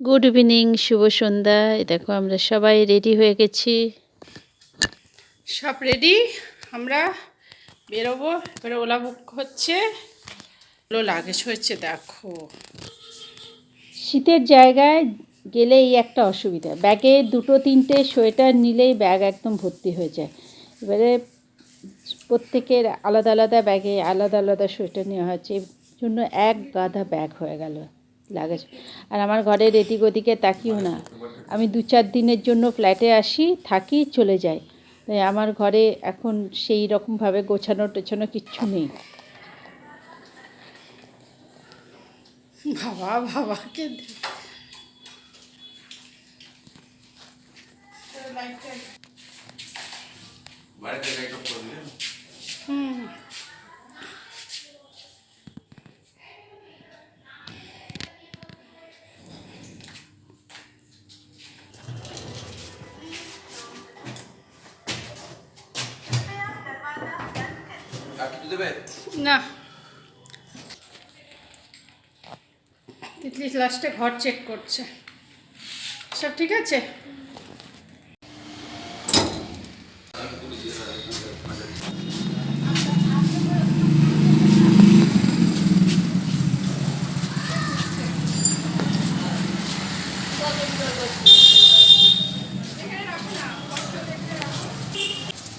Good evening শুভ সন্ধ্যা। দেখো আমরা সবাই রেডি হয়ে গেছি। সব রেডি আমরা বেরোবো। এবারে ওলা বুক হচ্ছে। ওগুলো লাগেজ হয়েছে দেখো। শীতের জায়গায় গেলে এই একটা অসুবিধা। ব্যাগে দুটো তিনটে সোয়েটার নিলেই ব্যাগ একদম ভর্তি হয়ে যায়। এবারে প্রত্যেকের আলাদা আলাদা ব্যাগে আলাদা আলাদা সোয়েটার নেওয়া হচ্ছে জন্য এক গাদা ব্যাগ হয়ে গেল। লাগেজ আর আমার ঘরের এদিক ওদিকে তাকিও না। আমি দু চার দিনের জন্য ফ্ল্যাটে আসি থাকি চলে যাই। তাই আমার ঘরে এখন সেই রকমভাবে গোছানো টোছানো কিচ্ছু নেই। বাবা বাবাকে দে- দেবে না। তিতলি লাস্টে ঘর চেক করছে। সব ঠিক আছে?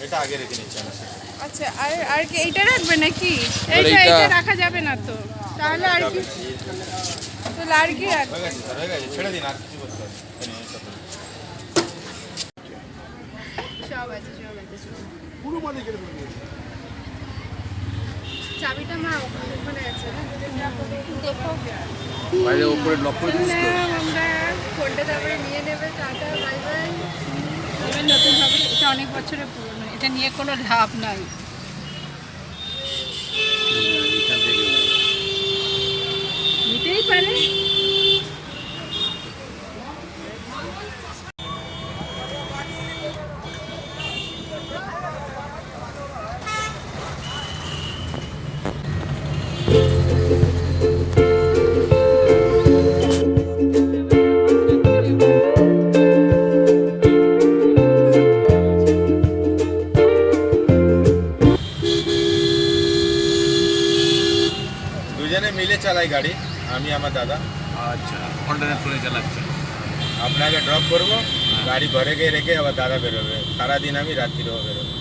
এটা আগে রেখে নিচ্ছি আচ্ছা আর আর কি এইটা রাখবে নাকি? এইটা এইটা- রাখা যাবে না তো। তাহলে আর কি? আর রাখবে ছেড়ে দিন আর কিছু করতে। সব। আছে চাবিটা মা ওখানে ওখানে আছে দেখো। বাইরে উপরে লক করে দিস তো। আমরা ফোনটা তারপরে নিয়ে নেবে টাটা বাই বাই। এবার নতুন হবে এটা অনেক বছরের পুরনো এটা নিয়ে কোনো লাভ নাই। চালাই গাড়ি আমি আমার দাদা। আচ্ছা চালাচ্ছে। আপনাকে ড্রপ করব গাড়ি ঘরে গিয়ে রেখে আবার দাদা বেরোবে। সারাদিন আমি রাত্রিরেও বেরোবো।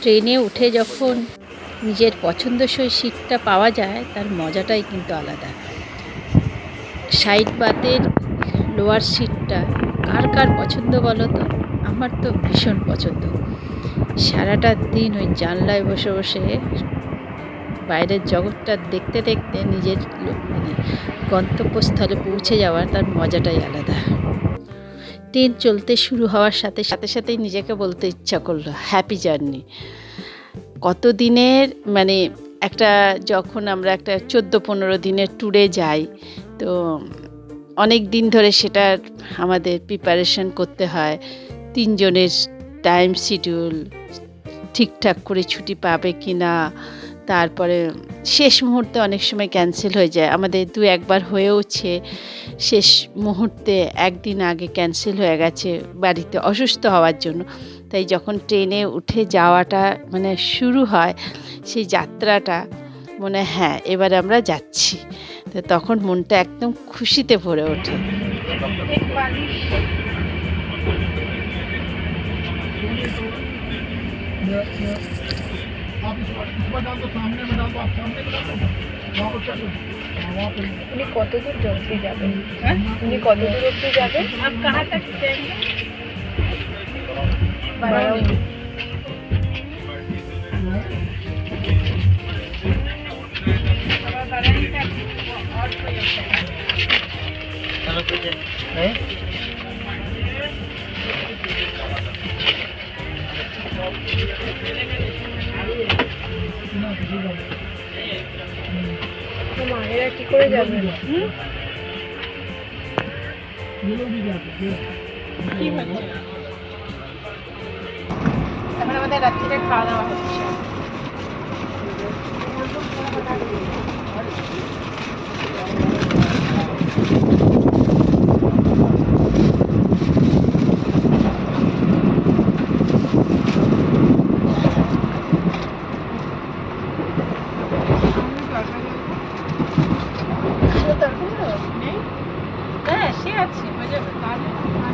ট্রেনে উঠে যখন নিজের পছন্দসই সিটটা পাওয়া যায়, তার মজাটাই কিন্তু আলাদা। সাইড বাতের লোয়ার সিটটা কার কার পছন্দ বলো তো? আমার তো ভীষণ পছন্দ। সারাটা দিন ওই জানলায় বসে বসে বাইরের জগৎটা দেখতে দেখতে নিজের মানে গন্তব্যস্থলে পৌঁছে যাওয়ার তার মজাটাই আলাদা। ট্রেন চলতে শুরু হওয়ার সাথে সাথে সাথেই নিজেকে বলতে ইচ্ছা করল হ্যাপি জার্নি কত দিনের মানে একটা যখন আমরা একটা চোদ্দ পনেরো দিনের ট্যুরে যাই, তো অনেক দিন ধরে সেটার আমাদের প্রিপারেশন করতে হয়। তিনজনের টাইম শিডিউল ঠিকঠাক করে ছুটি পাবে কি না তারপরে শেষ মুহূর্তে অনেক সময় ক্যান্সেল হয়ে যায়। আমাদের দু একবার হয়েওছে, শেষ মুহূর্তে একদিন আগে ক্যান্সেল হয়ে গেছে বাড়িতে অসুস্থ হওয়ার জন্য। তাই যখন ট্রেনে উঠে যাওয়াটা মানে শুরু হয়, সেই যাত্রাটা মনে হ্যাঁ এবার আমরা যাচ্ছি। তো তখন মনটা একদম খুশিতে ভরে ওঠে। উনি কত দূর অবধি যাবেন হ্যাঁ? উনি কত দূর অবধি যাবেন आप कहाँ तक जाएंगे বারাউনি। और बारानी का और कोई होता है তো মায়েরা কি করে হচ্ছে এখন আমাদের রাত্রিরে খাওয়া দাওয়া হচ্ছে? হ্যাঁ সে আছে হয়ে যাবে তাহলে আসবে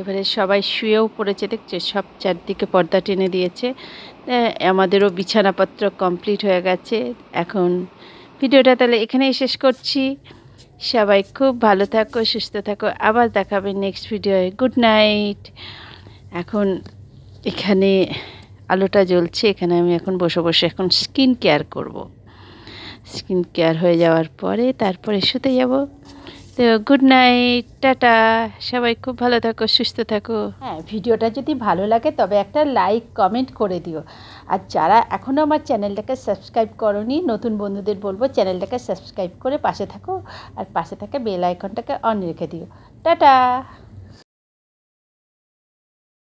এবারে সবাই শুয়েও পড়েছে, দেখছে সব চারদিকে পর্দা টেনে দিয়েছে। আমাদেরও বিছানাপত্র কমপ্লিট হয়ে গেছে। এখন ভিডিওটা তাহলে এখানেই শেষ করছি। সবাই খুব ভালো থাকো, সুস্থ থাকো। আবার দেখাবে নেক্সট ভিডিওয়ে গুড নাইট এখন এখানে আলোটা জ্বলছে, এখানে আমি এখন বসে বসে এখন স্কিন কেয়ার করব। স্কিন কেয়ার হয়ে যাওয়ার পরে তারপরে শুতে যাব। তো গুড নাইট টাটা, সবাই খুব ভালো থাকো, সুস্থ থাকো। হ্যাঁ ভিডিওটা যদি ভালো লাগে তবে একটা লাইক কমেন্ট করে দিও। আর যারা এখনও আমার চ্যানেলটাকে সাবস্ক্রাইব করনি, নতুন বন্ধুদের বলব চ্যানেলটাকে সাবস্ক্রাইব করে পাশে থাকো। আর পাশে থাকা বেল আইকনটাকে অন রেখে দিও। টাটা!